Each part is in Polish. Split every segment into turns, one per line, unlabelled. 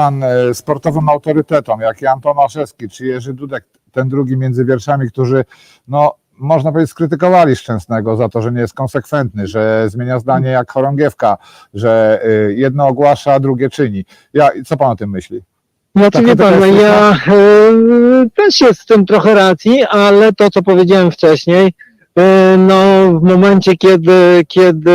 pan e, sportowym autorytetom, jak Jan Tomaszewski czy Jerzy Dudek, ten drugi między wierszami, którzy, no, można powiedzieć, skrytykowali Szczęsnego za to, że nie jest konsekwentny, że zmienia zdanie jak chorągiewka, że e, jedno ogłasza, drugie czyni. Ja, co pan o tym myśli?
Znaczy
Taka
wie pan, no ja e, też jest w tym trochę racji, ale to co powiedziałem wcześniej, e, no w momencie kiedy, kiedy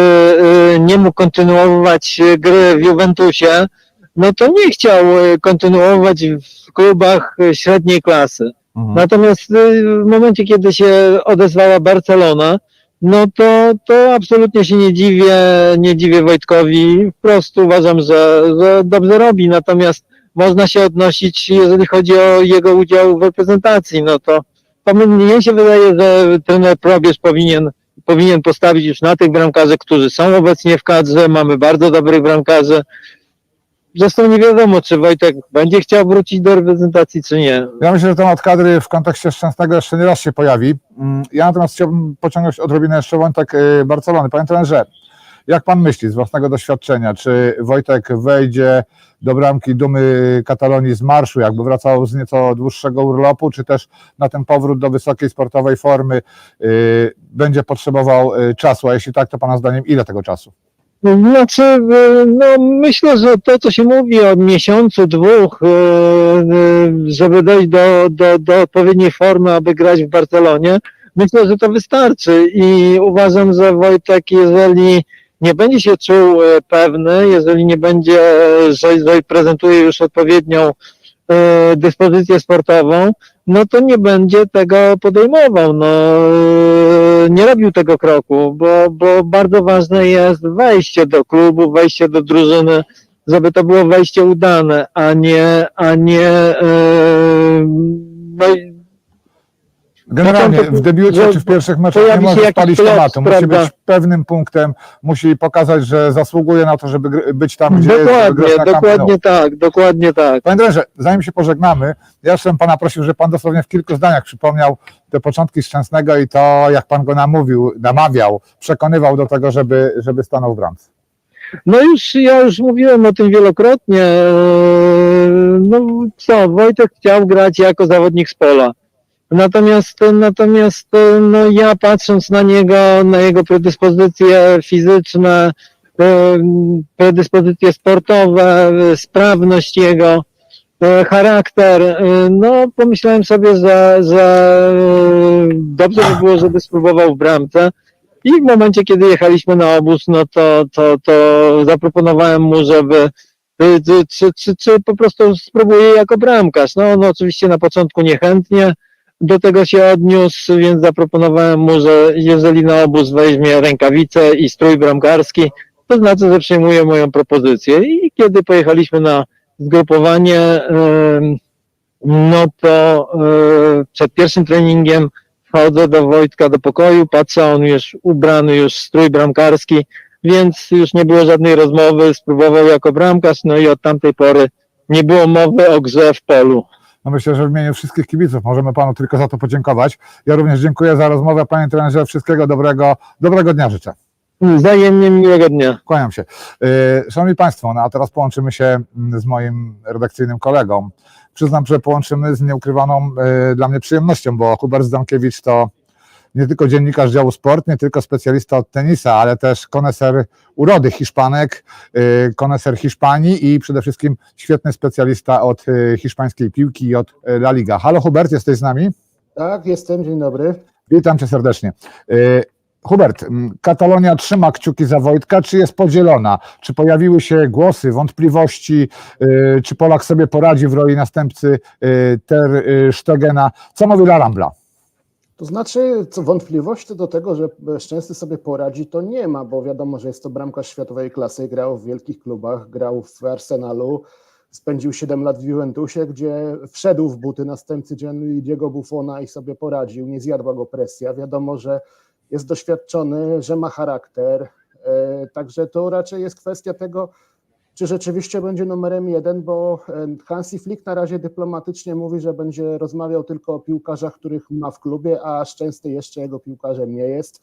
e, nie mógł kontynuować gry w Juventusie, no to nie chciał e, kontynuować w klubach e, średniej klasy.
Mhm.
Natomiast y, w momencie, kiedy się odezwała Barcelona, no to, to absolutnie się nie dziwię, nie dziwię Wojtkowi. Wprost uważam, że, że dobrze robi. Natomiast można się odnosić, jeżeli chodzi o jego udział w reprezentacji, no to, to mnie się wydaje, że trener Probierz powinien, powinien postawić już na tych bramkarzy, którzy są obecnie w kadrze. Mamy bardzo dobrych bramkarzy. Zresztą nie wiadomo, czy Wojtek będzie chciał wrócić do reprezentacji, czy nie.
Ja myślę, że temat kadry w kontekście Szczęsnego jeszcze nie raz się pojawi. Mm, Ja natomiast chciałbym pociągnąć odrobinę jeszcze wątek y, Barcelony. Panie trenerze, jak pan myśli z własnego doświadczenia, czy Wojtek wejdzie do bramki dumy Katalonii z marszu, jakby wracał z nieco dłuższego urlopu, czy też na ten powrót do wysokiej sportowej formy y, będzie potrzebował y, czasu, a jeśli tak, to pana zdaniem ile tego czasu?
Znaczy, e, no myślę, że to, co się mówi o miesiącu, dwóch, e, e, żeby dojść do, do, do odpowiedniej formy, aby grać w Barcelonie, myślę, że to wystarczy i uważam, że Wojtek, jeżeli nie będzie się czuł pewny, jeżeli nie będzie, że, prezentuje już odpowiednią dyspozycję sportową, no to nie będzie tego podejmował. No, nie robił tego kroku, bo, bo bardzo ważne jest wejście do klubu, wejście do drużyny, żeby to było wejście udane, a nie, a nie e, no,
Generalnie w debiucie
że
czy w pierwszych meczach nie może
playoff,
tematu. Musi być pewnym punktem, musi pokazać, że zasługuje na to, żeby być tam, gdzie jest,
dokładnie,
Camp Nou.
dokładnie tak, dokładnie tak.
Panie trenerze, zanim się pożegnamy, ja jeszcze bym pana prosił, żeby pan dosłownie w kilku zdaniach przypomniał te początki Szczęsnego i to, jak pan go namówił, namawiał, przekonywał do tego, żeby, żeby stanął w bramce.
No już, ja już mówiłem o tym wielokrotnie. Eee, No co, Wojtek chciał grać jako zawodnik z pola. Natomiast, natomiast e, no ja patrząc na niego, na jego predyspozycje fizyczne, em, predyspozycje sportowe, e, sprawność jego, e, charakter, e, no pomyślałem sobie, że, że e, dobrze by było, żeby spróbował w bramce. I w momencie, kiedy jechaliśmy na obóz, no to, to, to zaproponowałem mu, żeby czy, czy, czy po prostu spróbuje jako bramkarz. No on oczywiście na początku niechętnie do tego się odniósł, więc zaproponowałem mu, że jeżeli na obóz weźmie rękawice i strój bramkarski, to znaczy, że przyjmuje moją propozycję. I kiedy pojechaliśmy na zgrupowanie, no to e, przed pierwszym treningiem wchodzę do Wojtka do pokoju, patrzę, on już ubrany, już strój bramkarski, więc już nie było żadnej rozmowy, spróbował jako bramkarz, no i od tamtej pory nie było mowy o grze w polu.
No myślę, że w imieniu wszystkich kibiców możemy panu tylko za to podziękować. Ja również dziękuję za rozmowę, panie trenerze, wszystkiego dobrego, dobrego dnia życzę.
Wzajemnie miłego dnia.
Kłaniam się. Yy, Szanowni Państwo, no a teraz połączymy się mm, z moim redakcyjnym kolegą. Przyznam, że połączymy z nieukrywaną yy, dla mnie przyjemnością, bo Hubert Zdankiewicz to nie tylko dziennikarz działu sport, nie tylko specjalista od tenisa, ale też koneser urody Hiszpanek, yy, koneser Hiszpanii i przede wszystkim świetny specjalista od yy, hiszpańskiej piłki i od yy, La Liga. Halo Hubert, jesteś z nami?
Tak, jestem, dzień dobry.
Witam cię serdecznie. Hubert, m, Katalonia trzyma kciuki za Wojtka, czy jest podzielona? Czy pojawiły się głosy, wątpliwości, czy Polak sobie poradzi w roli następcy Ter Stegena? Co mówi La Rambla?
To znaczy, co wątpliwości do tego, że Szczęsny sobie poradzi, to nie ma, bo wiadomo, że jest to bramkarz światowej klasy, grał w wielkich klubach, grał w Arsenalu, spędził 7 lat w Juventusie, gdzie wszedł w buty następcy Gianluigiego Buffona i sobie poradził, nie zjadła go presja. Wiadomo, że jest doświadczony, że ma charakter, e, także to raczej jest kwestia tego, czy rzeczywiście będzie numerem jeden, bo e, Hansi Flick na razie dyplomatycznie mówi, że będzie rozmawiał tylko o piłkarzach, których ma w klubie, a Szczęsny jeszcze jego piłkarzem nie jest.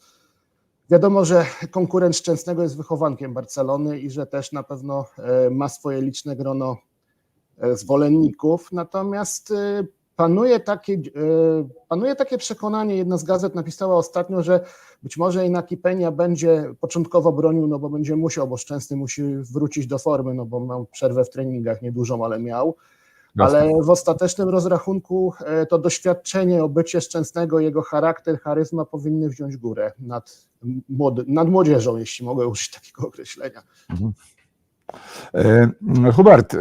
Wiadomo, że konkurent Szczęsnego jest wychowankiem Barcelony i że też na pewno e, ma swoje liczne grono e, zwolenników, natomiast panuje takie, e, panuje takie przekonanie, jedna z gazet napisała ostatnio, że być może Inaki Peña będzie początkowo bronił, no bo będzie musiał, bo Szczęsny musi wrócić do formy, no bo miał przerwę w treningach, niedużą, ale miał. Ale w ostatecznym rozrachunku e, to doświadczenie, obycie Szczęsnego, jego charakter, charyzma powinny wziąć górę nad, młody, nad młodzieżą, jeśli mogę użyć takiego określenia.
E, Hubert, e,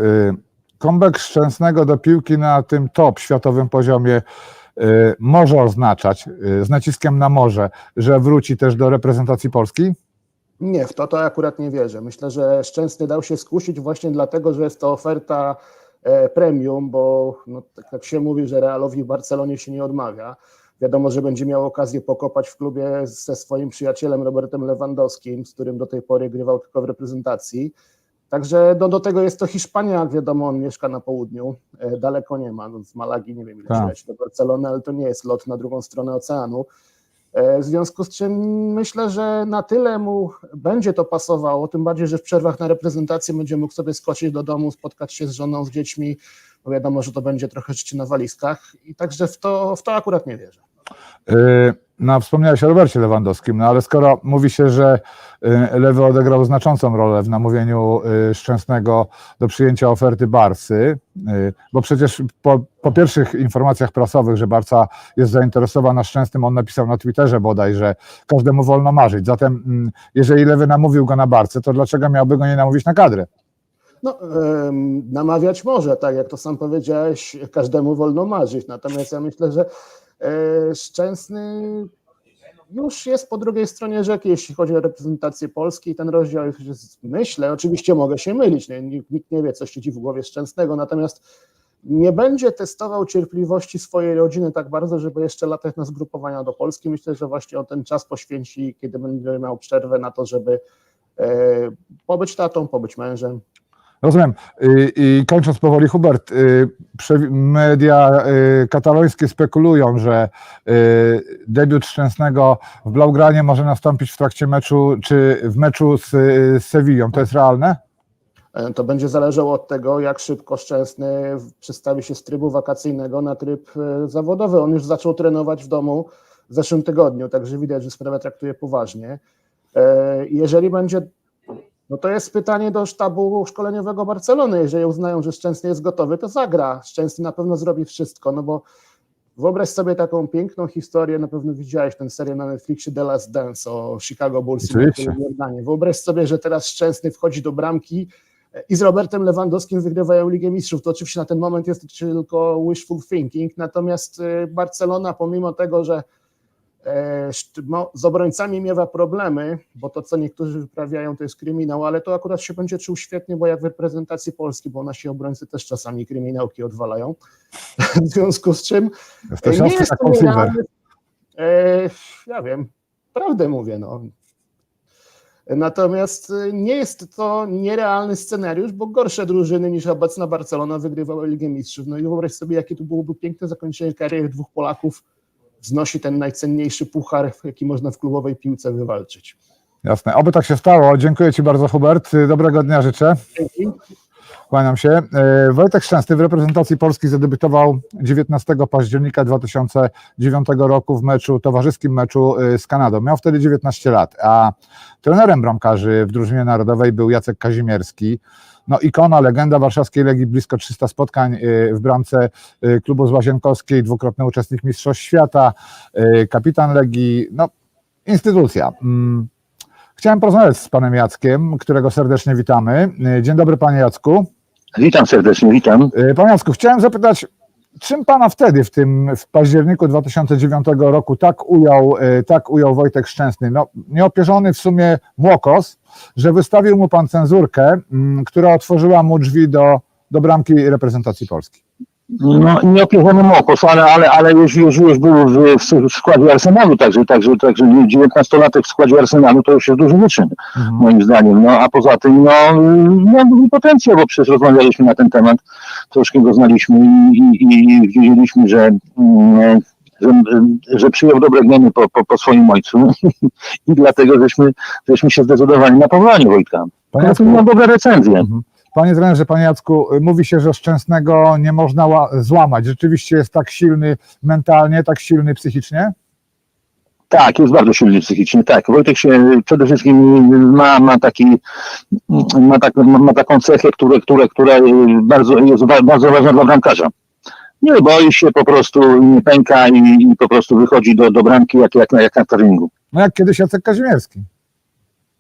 comeback Szczęsnego do piłki na tym top światowym poziomie e, może oznaczać, e, z naciskiem na może, że wróci też do reprezentacji Polski?
Nie, w to to akurat nie wierzę. Myślę, że Szczęsny dał się skusić właśnie dlatego, że jest to oferta e, premium, bo no, tak, tak się mówi, że Realowi w Barcelonie się nie odmawia. Wiadomo, że będzie miał okazję pokopać w klubie ze swoim przyjacielem Robertem Lewandowskim, z którym do tej pory grywał tylko w reprezentacji. Także no, do tego jest to Hiszpania, jak wiadomo, on mieszka na południu, e, daleko nie ma, no, z Malagi nie wiem ile
Tak.
do Barcelony, ale to nie jest lot na drugą stronę oceanu. E, W związku z czym myślę, że na tyle mu będzie to pasowało, tym bardziej, że w przerwach na reprezentację będzie mógł sobie skoczyć do domu, spotkać się z żoną, z dziećmi, bo wiadomo, że to będzie trochę życie na walizkach i także w to, w to akurat nie wierzę.
E, No, wspomniałeś o Robercie Lewandowskim, no ale skoro mówi się, że e, Lewy odegrał znaczącą rolę w namówieniu e, Szczęsnego do przyjęcia oferty Barsy, e, bo przecież po, po pierwszych informacjach prasowych, że Barca jest zainteresowana Szczęsnym, on napisał na Twitterze bodaj, że każdemu wolno marzyć. Zatem, mm, jeżeli Lewy namówił go na Barcę, to dlaczego miałby go nie namówić na kadrę?
No, namawiać może, tak jak to sam powiedziałeś, każdemu wolno marzyć. Natomiast ja myślę, że Szczęsny już jest po drugiej stronie rzeki, jeśli chodzi o reprezentację Polski i ten rozdział jest, myślę, oczywiście mogę się mylić, nikt, nie wie, co siedzi w głowie Szczęsnego, natomiast nie będzie testował cierpliwości swojej rodziny tak bardzo, żeby jeszcze latać na zgrupowania do Polski. Myślę, że właśnie on ten czas poświęci, kiedy będzie miał przerwę na to, żeby e, pobyć tatą, pobyć mężem.
Rozumiem. I, I kończąc powoli, Hubert, y, media y, katalońskie spekulują, że y, debiut Szczęsnego w Blaugranie może nastąpić w trakcie meczu, czy w meczu z, y, z Sewillą. To jest realne?
E, To będzie zależało od tego, jak szybko Szczęsny przestawi się z trybu wakacyjnego na tryb e, zawodowy. On już zaczął trenować w domu w zeszłym tygodniu, także widać, że sprawę traktuje poważnie. E, Jeżeli będzie, no to jest pytanie do sztabu szkoleniowego Barcelony. Jeżeli uznają, że Szczęsny jest gotowy, to zagra. Szczęsny na pewno zrobi wszystko, no bo wyobraź sobie taką piękną historię, na pewno widziałeś tę serię na Netflixie The Last Dance o Chicago Bulls. i Jordanie. Wyobraź sobie, że teraz Szczęsny wchodzi do bramki i z Robertem Lewandowskim wygrywają Ligę Mistrzów. To oczywiście na ten moment jest tylko wishful thinking, natomiast y, Barcelona pomimo tego, że z obrońcami miewa problemy, bo to co niektórzy wyprawiają to jest kryminał, ale to akurat się będzie czuł świetnie, bo jak w reprezentacji Polski, bo nasi obrońcy też czasami kryminałki odwalają. W związku z czym
Jesteś
nie
ostry
jest to. E, ja wiem, prawdę mówię, no. Natomiast y, nie jest to nierealny scenariusz, bo gorsze drużyny niż obecna Barcelona wygrywały Ligę Mistrzów. No i wyobraź sobie, jakie to byłoby piękne zakończenie kariery dwóch Polaków. Wznosi ten najcenniejszy puchar, jaki można w klubowej piłce wywalczyć.
Jasne. Oby tak się stało. Dziękuję Ci bardzo, Hubert. Dobrego dnia życzę.
Dzięki.
Kłaniam się. E, Wojtek Szczęsny w reprezentacji Polski zadebiutował 19 października 2009 roku w meczu, towarzyskim meczu e, z Kanadą. Miał wtedy 19 lat, a trenerem bramkarzy w drużynie narodowej był Jacek Kazimierski. No ikona, legenda warszawskiej Legii, blisko 300 spotkań e, w bramce e, klubu z Łazienkowskiej, dwukrotny uczestnik Mistrzostw Świata, e, kapitan Legii, no instytucja. Mm. Chciałem porozmawiać z panem Jackiem, którego serdecznie witamy. Dzień dobry panie Jacku.
Witam serdecznie, witam.
Panie Jacku, chciałem zapytać, czym pana wtedy w tym w październiku 2009 roku tak ujął, e, tak ujął Wojtek Szczęsny? No, nieopierzony w sumie młokos, że wystawił mu pan cenzurkę, m, która otworzyła mu drzwi do, do bramki reprezentacji Polski.
No, nie opierzony Mokos, ale, ale, ale już, już, już był w, w składzie Arsenalu, także, także, także 19-latek w składzie Arsenalu to już jest duży wyczyn, moim zdaniem. No, a poza tym, no, duży potencjał, bo przecież rozmawialiśmy na ten temat, troszkę go znaliśmy i, i, i wiedzieliśmy, że, mm, że, że przyjął dobre geny po, po, po swoim ojcu i dlatego żeśmy, żeśmy się zdecydowali na powołanie Wojtka.
Panie Jacku,
miał dobre recenzje.
Panie trenerze, panie Jacku, mówi się, że Szczęsnego nie można ła- złamać. Rzeczywiście jest tak silny mentalnie, tak silny psychicznie?
Tak, jest bardzo silny psychicznie, tak. Wojtek się przede wszystkim ma, ma taki, ma, tak, ma, taką cechę, która, która, która bardzo, jest bardzo ważna dla bramkarza. Nie boi się po prostu, nie pęka i, i po prostu wychodzi do, do bramki jak, jak, jak na treningu.
No jak kiedyś Jacek Kazimierski.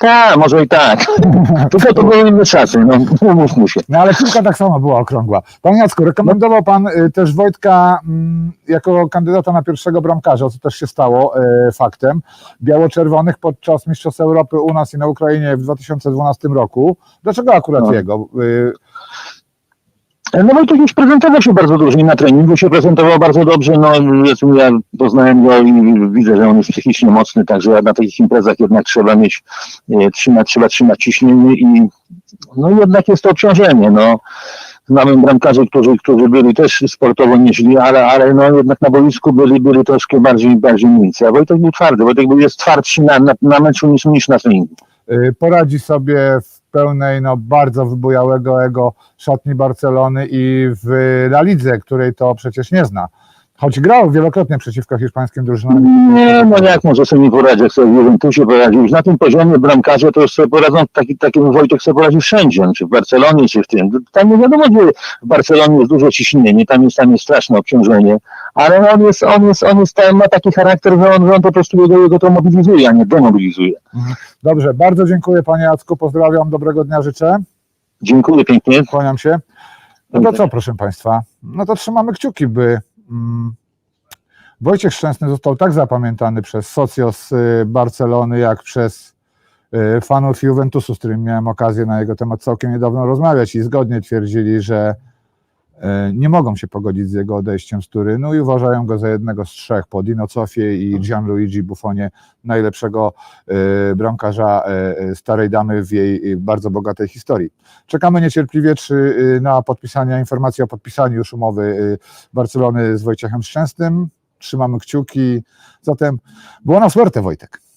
Tak, może i tak. Tylko to były inne czasy, no umówmy się.
No ale piłka tak samo była okrągła. Panie Jacku, rekomendował pan y, też Wojtka mm, jako kandydata na pierwszego bramkarza, co też się stało y, faktem. Biało-czerwonych podczas Mistrzostw Europy u nas i na Ukrainie w 2012 roku. Dlaczego akurat
No.
jego? Y,
No Wojtek już prezentował się bardzo i na treningu się prezentował bardzo dobrze. No ja poznałem go i widzę, że on jest psychicznie mocny, także na takich imprezach jednak trzeba mieć, e, trzymać, trzeba trzymać ciśnienie i no jednak jest to obciążenie. No. Znamy bramkarzy, którzy, którzy byli też sportowo nieźli, ale, ale no jednak na boisku byli, byli troszkę bardziej, bardziej milicy. A Wojtek był twardy, Wojtek był jest twardszy na, na, na meczu niż, niż na treningu.
y, poradzi sobie w pełnej, no bardzo wybujałego ego szatni Barcelony i w La Lidze, której to przecież nie zna. Choć grał wielokrotnie przeciwko hiszpańskim drużynom.
Nie, no jak może sobie nie poradzić, sobie w Juventusie poradził. Już na tym poziomie bramkarze to już sobie poradzą, taki, takim Wojtek sobie poradzi wszędzie, czy w Barcelonie, czy w tym. Tam nie wiadomo, gdzie w Barcelonie jest dużo ciśnienie, tam jest, tam jest straszne obciążenie, ale on jest, on jest, on jest, ma taki charakter, że on, on po prostu jego, jego to mobilizuje, a nie demobilizuje.
Dobrze, bardzo dziękuję panie Jacku, pozdrawiam, dobrego dnia życzę.
Dziękuję pięknie.
Kłaniam się. No to co, proszę Państwa? No to trzymamy kciuki, by Wojciech Szczęsny został tak zapamiętany przez socjos y, Barcelony, jak przez y, fanów Juventusu, z którymi miałem okazję na jego temat całkiem niedawno rozmawiać i zgodnie twierdzili, że nie mogą się pogodzić z jego odejściem z Turynu i uważają go za jednego z trzech po Dino Cofie i Gianluigi Buffonie, najlepszego y, bramkarza y, starej damy w jej bardzo bogatej historii. Czekamy niecierpliwie czy, na podpisanie informacji o podpisaniu już umowy Barcelony z Wojciechem Szczęsnym. Trzymamy kciuki. Zatem buona suerte Wojtek.